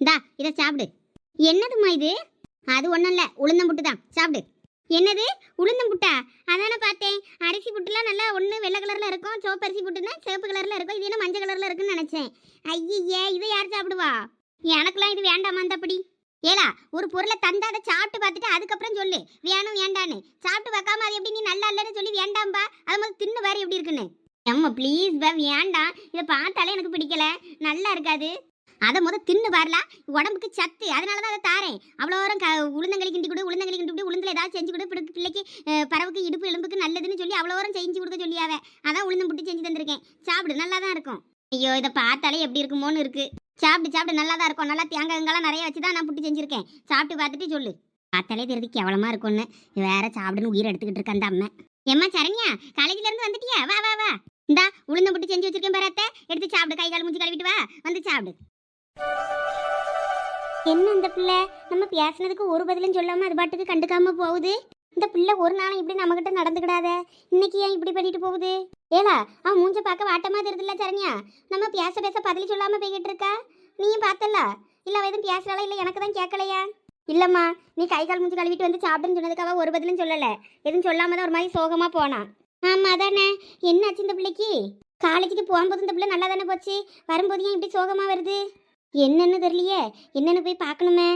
இந்தா இதை சாப்பிடு. என்னதும்மா இது? அது ஒன்றும் இல்லை உளுந்தம்புட்டு தான். சாப்பிடு. என்னது? உளுந்தம்புட்டா அதானே பார்த்தேன். அரிசி புட்டுலாம் நல்லா ஒன்று வெள்ளை கலரில் இருக்கும் சிவப்பு அரிசி புட்டுனா சிவப்பு கலரில் இருக்கும் இது என்ன மஞ்சள் கலரில் இருக்குன்னு நினச்சேன். ஐயே இதை யார் சாப்பிடுவா? எனக்கெல்லாம் இது வேண்டாமா அப்படி ஏலா ஒரு பொருளை தந்தா அதை சாப்பிட்டு பார்த்துட்டு அதுக்கப்புறம் சொல்லு. வேணும் வேண்டான்னு. சாப்பிட்டு பார்க்காம அது எப்படி நீ நல்லா இல்லைன்னு சொல்லி வேண்டாம்பா? அது மாதிரி தின்னு வேறு எப்படி இருக்குன்னு. அம்மா ப்ளீஸ் பா வேண்டாம். இதை பார்த்தாலே எனக்கு பிடிக்கல. நல்லா இருக்காது. அதை முத தின்னு வரலாம் உடம்புக்கு சத்து. அதனால தான் அதை தாரேன். அவ்வளோ வரும் க உளுந்தங்களி கிண்டி கொடு உளுந்தங்களி கிண்டி கொடு உளுந்தில் ஏதாவது செஞ்சு கொடு. பிள்ளை- பிள்ளைக்கு பறவுக்கு பறவைக்கு இடுப்பு எலும்புக்கு நல்லதுன்னு சொல்லி அவ்வளோ வரம் செஞ்சு கொடுக்க சொல்லியாவே. அதான் உளுந்தம் புட்டு செஞ்சு தந்திருக்கேன். சாப்பிடு நல்லா தான் இருக்கும். ஐயோ இதை பார்த்தாலே எப்படி இருக்குமோன்னு இருக்கு. சாப்பிட்டு சாப்பிட்டு நல்லா தான் இருக்கும். நல்லா தேங்காய்ங்கெல்லாம் நிறைய வச்சு தான் நான் புட்டு செஞ்சுருக்கேன். சாப்பிட்டு பார்த்துட்டு சொல்லு. பார்த்தாலே தெரியுது கேவலமா இருக்கும்னு. வேற சாப்பிடுன்னு உயிர் எடுத்துக்கிட்டு இருக்க அந்த அம்மா. ஏம்மா சரண்யா காலேஜ்ல இருந்து வந்துட்டியா? வா வா வா. இந்தா உளுந்த புட்டு செஞ்சு வச்சிருக்கேன் பாரு அத்தை. எடுத்து சாப்பிடு. கை கால் மூஞ்சி கழுவிட்டு வா. வந்து சாப்பிடு. என்ன இந்த பிள்ளை? நம்ம பேசுனதுக்கு ஒரு பதிலும் சொல்லாம அது பாட்டுக்கு கண்டுக்காம போகுது. இந்த பிள்ளை ஒரு நாளும் இப்படி நம்மகிட்ட நடந்துக்கிடாத. இன்னைக்கு ஏன் இப்படி பண்ணிட்டு போகுது? ஏலா அவன் மூஞ்ச பார்க்க வாட்டமா தெரியுதுல்ல சரண்யா? நம்ம பேச பேச பதில் சொல்லாம போய்கிட்டு இருக்கா? நீயும் பார்த்தல இல்ல அவ எதுவும் பேசுறாளா? இல்ல எனக்கு தான் கேட்கலையா? இல்லம்மா நீ கை கால் மூஞ்சி கழுவிட்டு வந்து சாப்பிடுன்னு சொன்னதுக்காக ஒரு பதிலும் சொல்லல. எதுவும் சொல்லாம தான் ஒரு மாதிரி சோகமா போனான் ஆமா அதானே. என்னாச்சு இந்த பிள்ளைக்கு? காலேஜுக்கு போகும்போது இந்த பிள்ளை நல்லா தானே போச்சு? வரும்போது ஏன் இப்படி சோகமா வருது? என்னன்னு தெரியலையே. என்னன்னு போய் பார்க்கணுமே.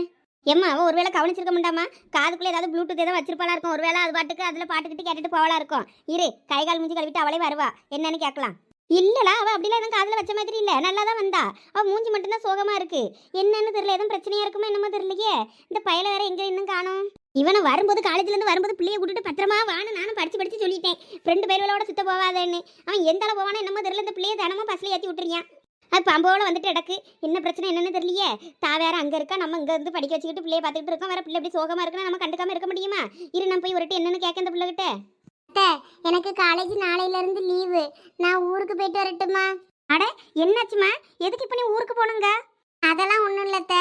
ஏம்மா அவ ஒருவேளை கவனிச்சிருக்க மாட்டாமா காதுக்குள்ளே ஏதாவது ப்ளூடூத் ஏதாவது வச்சிருப்பாளா இருக்கும். ஒருவேளை அது பாட்டுக்கு அதில் பாட்டுக்கிட்டு கேட்டுட்டு போவலா இருக்கும். இரு கை கால் மூஞ்சி கழுவிட்டு அவளே வருவா. என்னன்னு கேட்கலாம். இல்லடா அவள் அப்படிலாம் எதுவும் காதில் வச்ச மாதிரி இல்லை. நல்லா தான் வந்தா. அவள் மூஞ்சி மட்டும்தான் சோகமாக இருக்குது என்னன்னு தெரியல. எதுவும் பிரச்சனையாக இருக்குமோ என்னமோ தெரியலையே. இந்த பயல வேற எங்கே இன்னும் காணும்? இவனை வரும்போது காலேஜ்லேருந்து வரும்போது பிள்ளைய கூட்டிட்டு பத்திரமா வான்னு நானும் படித்து படிச்சு சொல்லிட்டேன். ஃப்ரெண்டு பயிர்களோட சுத்த போவாதேன்னு. அவன் எந்த அளவு போவானோ என்னமோ தெரியல. இந்த பிள்ளைய தினமும் பஸ்ஸில் ஏற்றி விட்டுறியான் அது பம்போட வந்துட்டு இடக்கு என்ன பிரச்சனை என்னன்னு தெரியலையே. தா வேற அங்க இருக்கா? நம்ம இங்க இருந்து படிக்க வச்சுக்கிட்டு பிள்ளைய பார்த்துக்கிட்டு இருக்கோம். வேற பிள்ளை எப்படி சோகமா இருக்குன்னு நம்ம கண்டுக்காம இருக்க முடியுமா? இரு நான் போய் ஒருட்டு என்னன்னு கேட்க இந்த பிள்ளைகிட்ட. எனக்கு காலேஜ் நாளையில இருந்து லீவு. நான் ஊருக்கு போயிட்டு வரட்டுமா? அட என்னாச்சுமா? எதுக்கு இப்ப நீ ஊருக்கு போனுங்க அதெல்லாம் ஒன்றும் இல்லத்த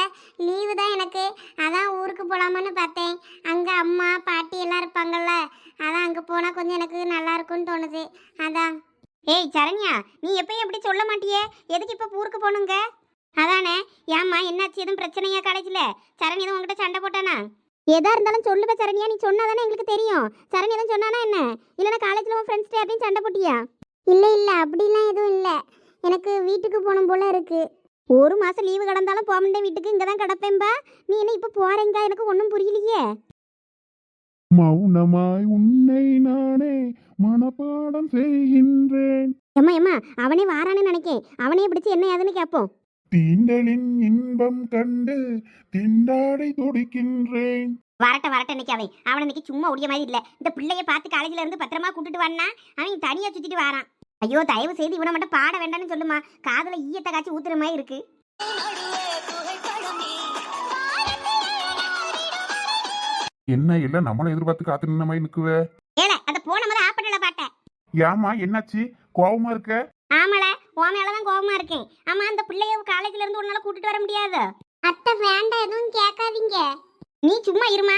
லீவு தான் எனக்கு. அதான் ஊருக்கு போகலாமான்னு பார்த்தேன். அங்கே அம்மா பாட்டி எல்லாம் இருப்பாங்கல்ல. அதான் அங்கே போனால் கொஞ்சம் எனக்கு நல்லா இருக்கும்னு தோணுது. அதான். ஏய் சரண்யா நீ எப்பயும் எப்படி சொல்ல மாட்டியே? எதுக்கு இப்போ ஊருக்கு போகணுங்க? அதானே ஏம்மா என்னாச்சு? எதுவும் பிரச்சனையா காலேஜில்? சரண் எதுவும் உங்ககிட்ட சண்டை போட்டானா? எதா இருந்தாலும் சொல்லுவ சரண்யா நீ சொன்னாதானே எங்களுக்கு தெரியும். சரண் எதுவும் சொன்னானா என்ன? இல்லைன்னா காலேஜில் உன் ஃப்ரெண்ட்ஸ்டே அப்படின்னு சண்டை போட்டியா? இல்லை இல்லை அப்படிலாம் எதுவும் இல்லை. எனக்கு வீட்டுக்கு போகணும் போல இருக்குது ஒரு மாதம் லீவு கிடந்தாலும் போக முடியும் வீட்டுக்கு இங்கே தான் கிடப்பேன்பா. நீ என்ன இப்போ போகிறேங்க எனக்கு ஒன்றும் புரியலையே. மௌனமாய் உன்னை நானே மனப்பாடம் செய்கின்றேன். ஏம்மா ஏம்மா அவனே வாரான்னு நினைக்கேன் அவனே பிடிச்சி என்ன ஏதுன்னு கேட்போம் தீண்டலின் இன்பம் கண்டு திண்டாடை துடிக்கின்றேன். வரட்ட வரட்ட இன்னைக்கு அவன் அவன் இன்னைக்கு சும்மா ஒடிய மாதிரி இல்லை. இந்த பிள்ளைய பார்த்து காலேஜ்ல இருந்து பத்திரமா கூட்டிட்டு வந்தா அவன் தனியா சுத்திட்டு வாரான். ஐயோ தயவு செய்து இவனை மட்டும் பாட வேண்டாம்னு சொல்லுமா. காதுல ஈயத்தை காய்ச்சி ஊத்துற மாதிரி இருக்கு. என்ன இல்ல நம்மள எதிர்பார்த்து காத்து நின்ன மாதிரி நிக்குவ. ஏல அந்த போன மாதிரி ஆப்படல பாட்டேன் ஏமா என்னாச்சு? கோவமா இருக்க? ஆமால உன் மேலதான் கோபமா இருக்கேன். ஆமா அந்த பிள்ளைய காலேஜ்ல இருந்து உன்னால கூட்டிட்டு வர முடியாது. அத்தை வேண்டாம் எதுவும் கேட்காதீங்க. நீ சும்மா இருமா.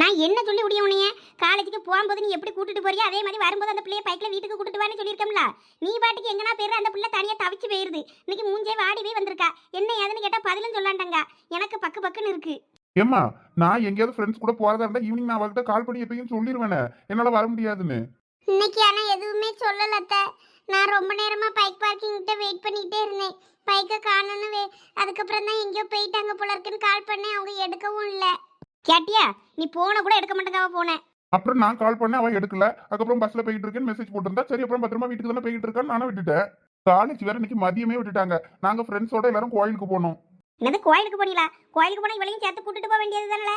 நான் என்ன சொல்லி முடியும் உன்னைய? காலேஜுக்கு போகும்போது நீ எப்படி கூட்டிட்டு போறியோ அதே மாதிரி வரும்போது அந்த பிள்ளைய பைக்ல வீட்டுக்கு கூட்டிட்டு வான்னு சொல்லியிருக்கோம்ல நீ பாட்டுக்கு எங்கனா பேரு அந்த பிள்ளை தனியா தவிச்சு போயிருது. இன்னைக்கு மூஞ்சே வாடி போய் வந்திருக்கா. என்ன ஏதுன்னு கேட்டா பதிலும் சொல்லாண்டாங்க. எனக்கு பக்கு பக்குன்னு இருக்கு. ஏமா நான் எங்கேயாவது ஃப்ரெண்ட்ஸ் கூட போறதா இருந்தா ஈவினிங் நான் அவகிட்ட கால் பண்ணி எப்பயும் சொல்லிடுவேனே என்னால வர முடியாதுன்னு. இன்னைக்கு ஆனா எதுவுமே சொல்லல அத்தை. நான் ரொம்ப நேரமா பைக் பார்க்கிங் கிட்ட வெயிட் பண்ணிட்டே இருந்தேன். பைக்கை வே அதுக்கப்புறம் தான் எங்கேயோ போயிட்டாங்க போல இருக்குன்னு கால் பண்ணேன். அவங்க எடுக்கவும் இல்ல. கேட்டியா? நீ போன கூட எடுக்க மாட்டேங்காவ போனேன் அப்புறம் நான் கால் பண்ண அவ எடுக்கல. அதுக்கப்புறம் பஸ்ல போயிட்டு இருக்கேன்னு மெசேஜ் போட்டிருந்தா சரி அப்புறம் பத்திரமா வீட்டுக்கு தானே போயிட்டு இருக்கான்னு நானும் விட்டுட்டேன். காலேஜ் வேற இன்னைக்கு மதியமே விட்டுட்டாங்க. நாங்க ஃப்ரெண்ட்ஸோட எல்லாரும் கோயிலுக்கு போனோம். என்னது கோயிலுக்கு போனீங்களா? கோயிலுக்கு போனா இவளையும் சேர்த்து கூட்டிட்டு போக வேண்டியது தானே?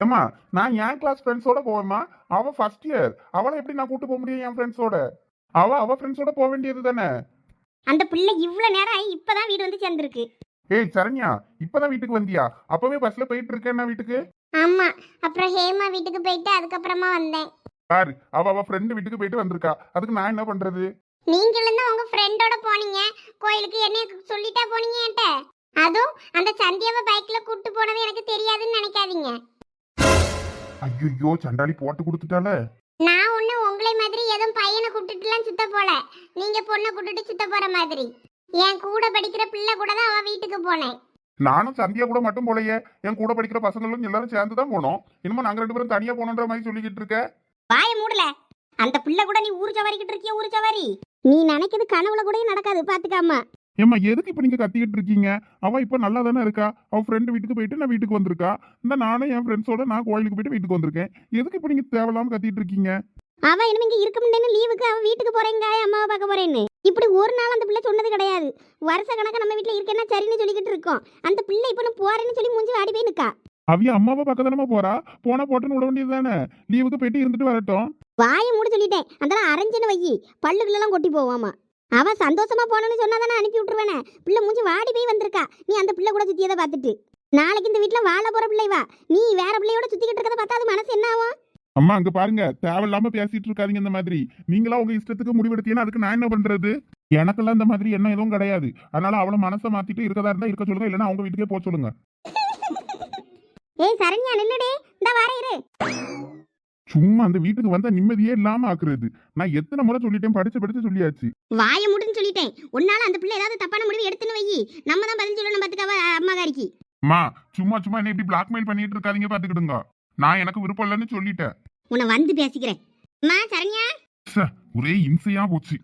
ஏமா நான் என் கிளாஸ் ஃப்ரெண்ட்ஸோட போவேம்மா. அவ ஃபர்ஸ்ட் இயர் அவளை எப்படி நான் கூட்டு போக முடியும் என் ஃப்ரெண்ட்ஸோட அவ அவ ஃப்ரெண்ட்ஸோட போக வேண்டியது தானே? அந்த பிள்ளை இவ்வளவு நேரம் ஆகி இப்பதான் வீடு வந்து சேர்ந்துருக்கு. ஏய் சரண்யா இப்பதான் வீட்டுக்கு வந்தியா? அப்பவே பஸ்ல போயிட்டு இருக்கேன் வீட்டுக்கு. ஆமா அப்புறம் ஹேமா வீட்டுக்கு போயிட்டு அதுக்கப்புறமா வந்தேன். பாரு அவ அவ ஃப்ரெண்டு வீட்டுக்கு போயிட்டு வந்திருக்கா. அதுக்கு நான் என்ன பண்றது? நீங்களும் தான் உங்க ஃப்ரெண்டோட போனீங்க. கோயிலுக்கு என்ன சொல்லிட்டா போனீங்க என்கிட்ட? அதுவும் அந்த சந்தியாவை பைக்ல கூட்டு போனது எனக்கு தெரியாதுன்னு நினைக்காதீங்க. ஐயோ சண்டாளி போட்டு கொடுத்துட்டால நான் ஒண்ணு உங்களை மாதிரி எதுவும் பையனை கூட்டிட்டுலாம் சுத்த போல. நீங்க பொண்ணை கூட்டிட்டு சுத்த போற மாதிரி. என் கூட படிக்கிற பிள்ளை கூட தான் அவ வீட்டுக்கு போனேன். நானும் சந்தியா கூட மட்டும் போலையே. என் கூட படிக்கிற பசங்களும் எல்லாரும் சேர்ந்து தான் போனோம். இனிமே நாங்க ரெண்டு பேரும் தனியா போனோன்ற மாதிரி சொல்லிக்கிட்டு இருக்க? வாய மூடல. அந்த பிள்ளை கூட நீ ஊர் சவாரிக்கிட்டு இருக்கிய ஊர் சவாரி? நீ நினைக்கிறது கனவுல கூட நடக்காது பாத்துக்காம. ஏம்மா எதுக்கு இப்ப நீங்க கத்திக்கிட்டு இருக்கீங்க? அவ இப்ப நல்லா தானே இருக்கா? அவ ஃப்ரெண்டு வீட்டுக்கு போயிட்டு நான் வீட்டுக்கு வந்திருக்கா? இந்த நானும் என் ஃப்ரெண்ட்ஸோட நான் கோயிலுக்கு போயிட்டு வீட்டுக்கு வந்திருக்கேன். எதுக்கு இப்ப நீங்க தேவையில்லாம கத்திட்டு இருக்கீங்க? அவ இனிமே இங்க இருக்க முடியல லீவுக்கு அவ வீட்டுக்கு போறேங்க அம்மாவை பார்க்க போறேன்னு. இப்படி ஒரு நாள் அந்த பிள்ளை சொன்னது கிடையாது. வருஷ கணக்கா நம்ம வீட்டுல இருக்கேன்னா சரின்னு சொல்லிக்கிட்டு இருக்கோம். அந்த பிள்ளை இப்ப நான் போறேன்னு சொல்லி மூஞ்சி வாடி போய் நிக்கா. அவிய அம்மாவை பக்கம் தானே போறா? போனா போட்டுன்னு விட வேண்டியது தானே? லீவுக்கு போயிட்டு இருந்துட்டு வரட்டும். வாயை மூடி சொல்லிட்டேன். அதெல்லாம் அரைஞ்சுன்னு வையி. பல்லுகளெல்லாம் கொட்டி போவாமா? அவ சந்தோஷமா போனேன்னு சொன்னாதானே அனுப்பி விட்டுருவேனே. பிள்ளை மூஞ்சி வாடி போய் வந்திருக்கா. நீ அந்த பிள்ளை கூட சுத்தியதை பார்த்துட்டு. நாளைக்கு இந்த வீட்டுல வாழ போற பிள்ளை வா. நீ வேற பிள்ளையோட சுத்திக்கிட்டு இருக்கதை பார்த்தா அது மனசு என்ன ஆகும்? அம்மா அங்க பாருங்க. தேவையில்லாம பேசிட்டு இருக்காதீங்க இந்த மாதிரி. நீங்களா உங்க இஷ்டத்துக்கு முடிவெடுத்தீங்கன்னா அதுக்கு நான் என்ன பண்றது? எனக்கெல்லாம் இந்த மாதிரி எண்ணம் எதுவும் கிடையாது. அதனால அவளை மனசை மாத்திட்டு இருக்கதா இருந்தா இருக்க சொல்லுங்க. இல்லைன்னா அவங்க வீட்டுக்கே போக சொல்லுங்க. ஏய் சரண்யா நில்லுடே. இந்த வார இரு. சும்மா அந்த வீட்டுக்கு வந்தா நிம்மதியே இல்லாம ஆக்குறது. நான் எத்தனை முறை சொல்லிட்டேன்? படிச்சு படிச்சு சொல்லியாச்சு. வாயை மூடுன்னு சொல்லிட்டேன். உன்னால அந்த பிள்ளை ஏதாவது தப்பான முடிவு எடுத்துன்னு வையி. நம்ம தான் பதில் சொல்லணும் அம்மாக்காரிக்கு அம்மா சும்மா சும்மா என்ன இப்படி பிளாக்மெயில் பண்ணிட்டு இருக்காதீங்க பாத்துக்கிடுங்க. நான் எனக்கு விருப்பம் இல்லைன்னு சொல்லிட்டேன். உன்னை வந்து பேசிக்கிறேன். அம்மா சரண்யா? ஒரே இம்சையா போச்சு.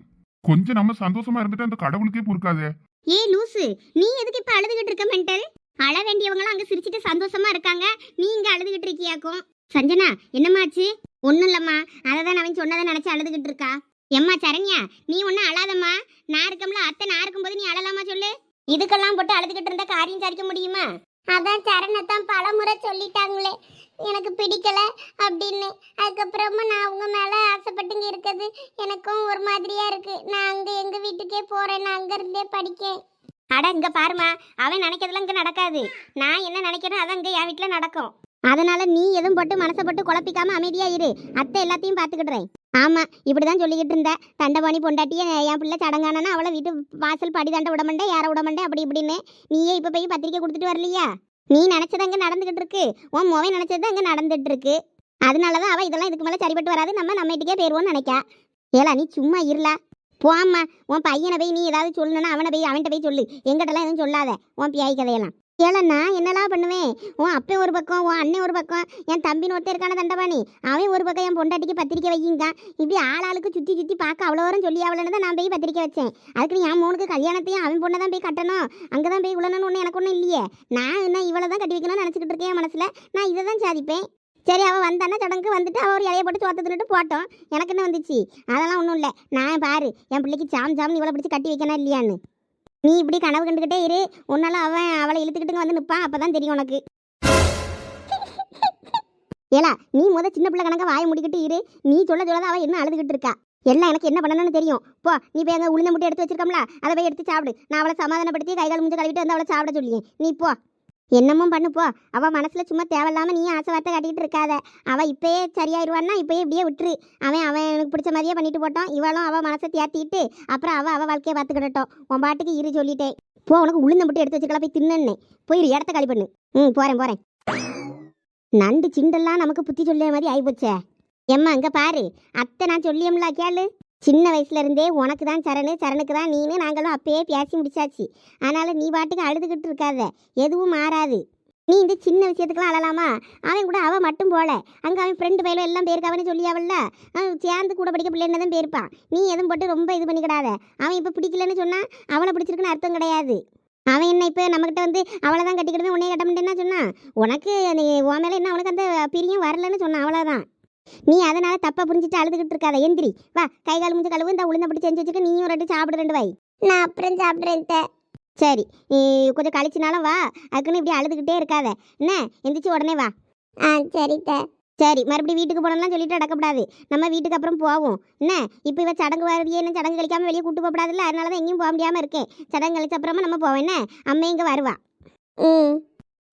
கொஞ்சம் நம்ம சந்தோஷமா இருந்துட்டு அந்த கடவுளுக்கே பொறுக்காதே. ஏய் லூசு நீ எதுக்கு இப்ப அழுதுகிட்டு இருக்க மென்டல் அழ வேண்டியவங்களாம் அங்க சிரிச்சிட்டு சந்தோஷமா இருக்காங்க. நீ இங்க அழுதுகிட்டு இருக்கியாக்கும். சஞ்சனா என்னம்மாச்சு? ஒன்றும் இல்லைம்மா. அதை தான் அவன் சொன்னதை நினச்சி அழுதுகிட்டு இருக்கா. எம்மா சரண்யா நீ ஒன்றும் அழாதம்மா. நான் இருக்கம்ல அத்தை நான் இருக்கும்போது நீ அழலாமா சொல்லு? இதுக்கெல்லாம் போட்டு அழுதுகிட்டு இருந்தா காரியம் சாதிக்க முடியுமா? அதான் சரணத்தான் பல முறை சொல்லிட்டாங்களே. எனக்கு பிடிக்கல அப்படின்னு. அதுக்கப்புறமா நான் அவங்க மேலே ஆசைப்பட்டுங்க இருக்கிறது எனக்கும் ஒரு மாதிரியா இருக்கு. நான் அங்கே எங்கள் வீட்டுக்கே போகிறேன் நான் அங்கேருந்தே படிக்கேன். அட இங்கே பாருமா அவன் நினைக்கிறதுலாம் இங்கே நடக்காது. நான் என்ன நினைக்கிறேன் அதான் இங்கே என் வீட்டில் நடக்கும். அதனால நீ எதுவும் போட்டு மனசை போட்டு குழப்பிக்காம அமைதியா இரு. அத்தை எல்லாத்தையும் பார்த்துக்கிடுறேன் ஆமா இப்படிதான் சொல்லிக்கிட்டு இருந்த. தண்டபாணி பொண்டாட்டிய என் பிள்ளை சடங்கானா அவளை வீட்டு வாசல் படி தண்டை யாரை விட மாட்டேன் அப்படி இப்படின்னு நீயே இப்ப போய் பத்திரிக்கை கொடுத்துட்டு வரலையா? நீ நினைச்சது அங்க நடந்துகிட்டு இருக்கு. உன் மோவை நினைச்சது அங்க நடந்துட்டு இருக்கு. அதனாலதான் அவ இதெல்லாம் இதுக்கு மேல சரிப்பட்டு வராது. நம்ம நம்ம வீட்டுக்கே போயிருவோம்னு நினைக்கா. ஏலா நீ சும்மா இருல போம்மா உன் பையனை போய் நீ ஏதாவது சொல்லணும்னா அவனை போய் அவன்கிட்ட போய் சொல்லு. எங்கிட்டலாம் எதுவும் சொல்லாத. உன் பியாய் கதையெல்லாம் ஏலண்ணா என்னெல்லாம் என்னலாம் பண்ணுவேன் உன் அப்பன் ஒரு பக்கம் உன் அண்ணன் ஒரு பக்கம் என் தம்பின்னு ஒருத்தர் இருக்கான தண்டபாணி. அவன் ஒரு பக்கம் என் பொண்டாட்டிக்கு பத்திரிக்கை வைக்கிங்க இப்படி ஆளாளுக்கு சுற்றி சுற்றி பார்க்க அவ்வளோ வரும் சொல்லி அவளன்னு தான் நான் போய் பத்திரிக்கை வச்சேன். அதுக்கு என் மூணுக்கு கல்யாணத்தையும் அவன் பொண்ணை தான் போய் கட்டணும். அங்கே தான் போய் விழணும்னு ஒன்று எனக்கு ஒன்றும் இல்லையே. நான் என்ன இவ்வளோ தான் கட்டி வைக்கணும்னு நினச்சிக்கிட்டு இருக்கேன் என் மனசில்? நான் இதை தான் சாதிப்பேன். சரி அவள் வந்தானே சடங்கு வந்துட்டு அவள் ஒரு இலைய போட்டு சோத்த தின்னுட்டு போட்டோம். எனக்கு என்ன வந்துச்சு? அதெல்லாம் ஒன்றும் இல்லை. நான் பாரு என் பிள்ளைக்கு சாம் சாம்னு இவ்வளோ பிடிச்சி கட்டி வைக்கணும் இல்லையான்னு. நீ இப்படி கனவு கண்டுக்கிட்டே இரு. உன்னால அவன் அவளை இழுத்துக்கிட்டு வந்து நிற்பான் அப்பதான் தெரியும் உனக்கு. ஏலா நீ முத சின்ன பிள்ளை கணக்க வாய முடிக்கிட்டு இரு. நீ சொல்ல சொல்லாத அவன் என்ன அழுதுகிட்டு இருக்கா? எல்லாம் எனக்கு என்ன பண்ணணும்னு தெரியும். போ நீ போய் அங்கே உளுந்த முட்டை எடுத்து வச்சிருக்கோம்ல அதை போய் எடுத்து சாப்பிடு. நான் அவளை சமாதானப்படுத்தி கை கால் முடிஞ்சு கழுவிட்டு வந்து அவளை சாப்பிட சொல்லியேன் நீ போ. என்னமும் பண்ணு போ. அவள் மனசுல சும்மா தேவையில்லாமல் நீ ஆசை வார்த்தை காட்டிக்கிட்டு இருக்காத. அவள் இப்பயே சரியாயிருவான்னா இப்பயே இப்படியே விட்டுரு. அவன் அவன் எனக்கு பிடிச்ச மாதிரியே பண்ணிட்டு போட்டான் இவளும் அவள் மனசை தேத்திட்டு அப்புறம் அவள் அவள் வாழ்க்கையை பார்த்துக்கிடட்டும். உன் பாட்டுக்கு இரு சொல்லிட்டேன். போ உனக்கு உளுந்த மட்டும் எடுத்து வச்சுக்கலாம் போய் தின்னே போய் இடத்த காலி பண்ணு. ம் போகிறேன் போகிறேன் நண்டு சிண்டெல்லாம் நமக்கு புத்தி சொல்லிய மாதிரி ஆகிப்போச்சே எம்மா அங்கே பாரு. அத்தை நான் சொல்லியம்ல கேளு. சின்ன வயசுல இருந்தே உனக்கு தான் சரணு சரணுக்கு தான் நீனு நாங்களும் அப்பயே பேசி முடிச்சாச்சு. அதனால நீ பாட்டுக்கு அழுதுகிட்டு இருக்காத. எதுவும் மாறாது. நீ இந்த சின்ன விஷயத்துக்குலாம் அழலாமா? அவன் கூட அவன் மட்டும் போல. அங்கே அவன் ஃப்ரெண்டு பயிலும் எல்லாம் பேருக்காவன்னு சொல்லியாவல்ல அவன் சேர்ந்து கூட படிக்க பிள்ளைன்னு தான் பேருப்பான். நீ எதுவும் போட்டு ரொம்ப இது பண்ணிக்கிடாத. அவன் இப்போ பிடிக்கலன்னு சொன்னால் அவளை பிடிச்சிருக்குன்னு அர்த்தம் கிடையாது. அவன் என்ன இப்போ நம்மக்கிட்ட வந்து அவளை தான் கட்டிக்கிட்டு உன்னைய கட்ட மாட்டேன்னா சொன்னான் உனக்கு நீ உன் மேலே என்ன அவனுக்கு அந்த பிரியம் வரலன்னு சொன்னான் அவ்வளோதான் நீ அதனால தப்பா புரிஞ்சுட்டு அழுதுகிட்டு இருக்காத. எந்திரி. வா கை கால் முடிஞ்ச கழுவு இந்த உளுந்த பிடி செஞ்சு வச்சுக்க நீயும் ரெண்டு சாப்பிடு ரெண்டு வை நான் அப்புறம் சாப்பிட்றேன் சரி நீ கொஞ்சம் கழிச்சுனாலும் வா. அதுக்குன்னு இப்படி அழுதுகிட்டே இருக்காத. என்ன? எந்திரிச்சு உடனே வா. ஆ சரித்த சரி மறுபடியும் வீட்டுக்கு போனோம்லாம் சொல்லிட்டு அடக்கப்படாது நம்ம வீட்டுக்கு அப்புறம் போவோம். என்ன? இப்போ இவ சடங்கு வரவியே என்ன சடங்கு கழிக்காம வெளியே கூட்டு போகப்படாதுல்ல அதனால தான் எங்கேயும் போக முடியாமல் இருக்கேன் சடங்கு கழிச்ச அப்புறமா நம்ம போவோம். என்ன? அம்மா இங்கே வருவா. ம்.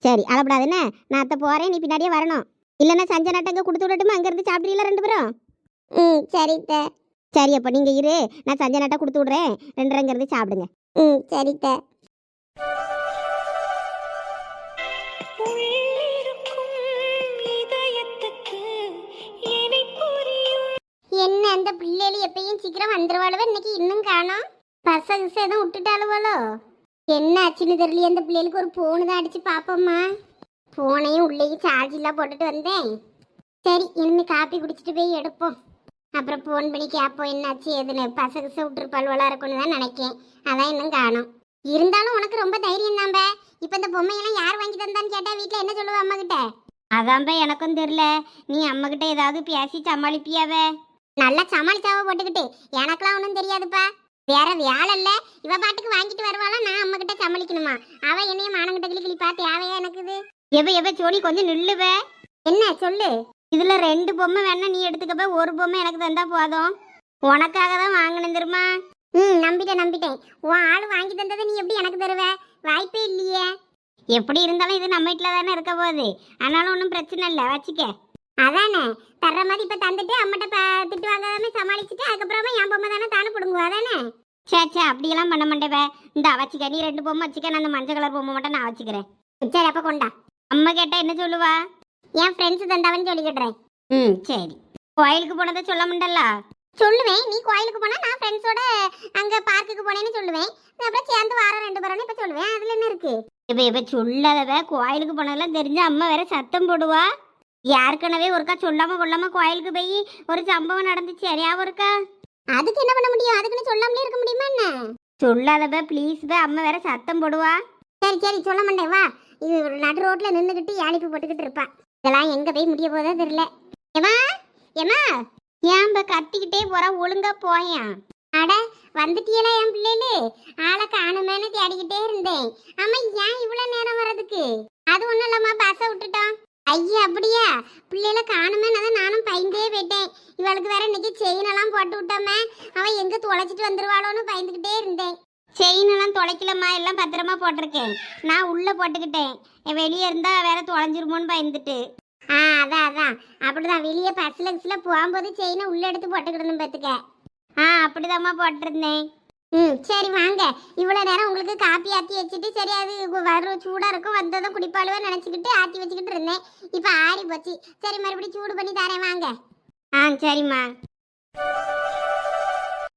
சரி அழப்படாது. என்ன? நான் அத்தை போகிறேன் நீ பின்னாடியே வரணும். இல்லைன்னா சஞ்சய் நாட்டங்க கொடுத்து விடட்டுமா? அங்கேருந்து சாப்பிட்றீங்களா ரெண்டு பேரும்? ம் சரித்த சரி அப்போ நீங்கள் இரு. நான் சஞ்சய் நாட்டை கொடுத்து விட்றேன். ரெண்டு அங்கேருந்து சாப்பிடுங்க. ம் சரித்த என்ன அந்த பிள்ளைகள் எப்பயும் சீக்கிரம் வந்துருவாளுவ? இன்னைக்கு இன்னும் காணோம். பச கிச எதுவும் விட்டுட்டாளுவாளோ? என்ன ஆச்சுன்னு தெரியல அந்த பிள்ளைகளுக்கு ஒரு போனு தான் அடிச்சு பாப்போம்மா ஃபோனையும் உள்ளேயும் சார்ஜெல்லாம் போட்டுட்டு வந்தேன். சரி இனிமேல் காப்பி குடிச்சிட்டு போய் எடுப்போம். அப்புறம் ஃபோன் பண்ணி கேட்போம் என்னாச்சு எதுன்னு. பசங்க விட்டுருப்பாள்வலா இருக்கும்னு தான் நினைக்கேன். அதான் இன்னும் காணும். இருந்தாலும் உனக்கு ரொம்ப தைரியம் தான்ப. இப்போ இந்த பொம்மையெல்லாம் யார் வாங்கி தந்தான்னு கேட்டால் வீட்டில் என்ன சொல்லுவ அம்மா கிட்ட அதான்ப எனக்கும் தெரில நீ அம்மா கிட்ட ஏதாவது பேசி சமாளிப்பியாவே? நல்லா சமாளிச்சாவ போட்டுக்கிட்டு. எனக்கெல்லாம் ஒன்றும் தெரியாதுப்பா. வேற வேலை இல்ல. இவ பாட்டுக்கு வாங்கிட்டு வருவாளா? நான் அம்மா கிட்ட சமாளிக்கணுமா? அவ என்னைய மானங்கிட்ட கிளி கிளிப்பா தேவையா எனக்கு இது எவ எவ சோனி கொஞ்சம் நில்லுவ என்ன சொல்லு. இதுல ரெண்டு பொம்மை வேணா நீ எடுத்துக்கப்ப ஒரு பொம்மை எனக்கு தந்தா போதும். உனக்காக தான் வாங்கினேன் தெரியுமா? ம் நம்பிட்டேன் நம்பிட்டேன். உன் ஆள் வாங்கி தந்ததை நீ எப்படி எனக்கு தருவ? வாய்ப்பே இல்லையே. எப்படி இருந்தாலும் இது நம்ம வீட்டில் தானே இருக்க போகுது. ஆனாலும் ஒன்றும் பிரச்சனை இல்லை வச்சுக்க. அதானே. தர்ற மாதிரி இப்போ தந்துட்டு அம்மட்ட திட்டு வாங்காம சமாளிச்சுட்டு அதுக்கப்புறமா என் பொம்மை தானே தானே பிடுங்குவா அதானே? சே சே அப்படியெல்லாம் பண்ண மாட்டேவே இந்த வச்சுக்க. நீ ரெண்டு பொம்மை வச்சுக்க. நான் அந்த மஞ்சள் கலர் பொம்மை மட்டும் நான் வச்சுக்கிறேன். சரி அப்போ கொண்டா. அம்மா கேட்டா என்ன சொல்லுவா? என் ஃப்ரெண்ட்ஸ் தந்தாவன்னு சொல்லிக்கிடுறேன் ம். சரி. கோயிலுக்கு போனதை சொல்ல முடியல சொல்லுவேன். நீ கோயிலுக்கு போனா நான் ஃப்ரெண்ட்ஸோட அங்க பார்க்குக்கு போனேன்னு சொல்லுவேன். அப்புறம் சேர்ந்து வாரம் ரெண்டு பேரும் இப்ப சொல்லுவேன். அதுல என்ன இருக்கு? இப்ப இப்ப சொல்லாதவ கோயிலுக்கு போனதெல்லாம் தெரிஞ்ச அம்மா வேற சத்தம் போடுவா. ஏற்கனவே ஒருக்கா சொல்லாம கொள்ளாம கோயிலுக்கு போய் ஒரு சம்பவம் நடந்துச்சு. ஞாபகம் இருக்கா அதுக்கு என்ன பண்ண முடியும்? அதுக்குன்னு சொல்லாமலே இருக்க முடியுமா என்ன? சொல்லாதவ ப்ளீஸ் பே அம்மா வேற சத்தம் போடுவா. சரி சரி. சொல்ல மாட்டேன் வா. இது ஒரு நடு ரோட்ல நின்றுக்கிட்டு யாழிப்பு போட்டுக்கிட்டு இருப்பா. இதெல்லாம் எங்க போய் முடிய போதா தெரியல. ஏமா ஏமா ஏன் கத்திக்கிட்டே போறா ஒழுங்கா போயான் அட வந்துட்டியலா என் பிள்ளைகளு ஆளை காணுமேனு தேடிக்கிட்டே இருந்தேன். ஆமா ஏன் இவ்வளவு நேரம் வர்றதுக்கு? அது ஒண்ணும் இல்லம்மா பஸ்ஸை விட்டுட்டோம். ஐயா அப்படியா? பிள்ளைகளை காணுமே தான் நானும் பயந்தே போயிட்டேன். இவளுக்கு வேற இன்னைக்கு செயின் எல்லாம் போட்டு விட்டோமே. அவன் எங்க தொலைச்சிட்டு வந்துருவாளோன்னு பயந்துக்கிட்டே இருந்தேன். செயினெல்லாம் தொலைக்கலம்மா எல்லாம் பத்திரமா போட்டிருக்கேன். நான் உள்ளே போட்டுக்கிட்டேன். வெளியே இருந்தால் வேற தொலைஞ்சிருமோன்னு பயந்துட்டு. ஆ அதான் அதான் அப்படிதான். வெளியே பஸ்ஸில் போகும்போது செயினை உள்ளே எடுத்து போட்டுக்கிடணும் பார்த்துக்க ஆ அப்படிதாம்மா போட்டிருந்தேன். ம் சரி வாங்க. இவ்வளோ நேரம் உங்களுக்கு காப்பி ஆற்றி வச்சுட்டு சரி அது கு- வரும் சூடாக இருக்கும் வந்ததும் குடிப்பாளுவே நினச்சிக்கிட்டு ஆற்றி வச்சுக்கிட்டு இருந்தேன். இப்போ ஆறி போச்சு சரி மறுபடியும் சூடு பண்ணி தரேன். வாங்க. ஆ சரிம்மா.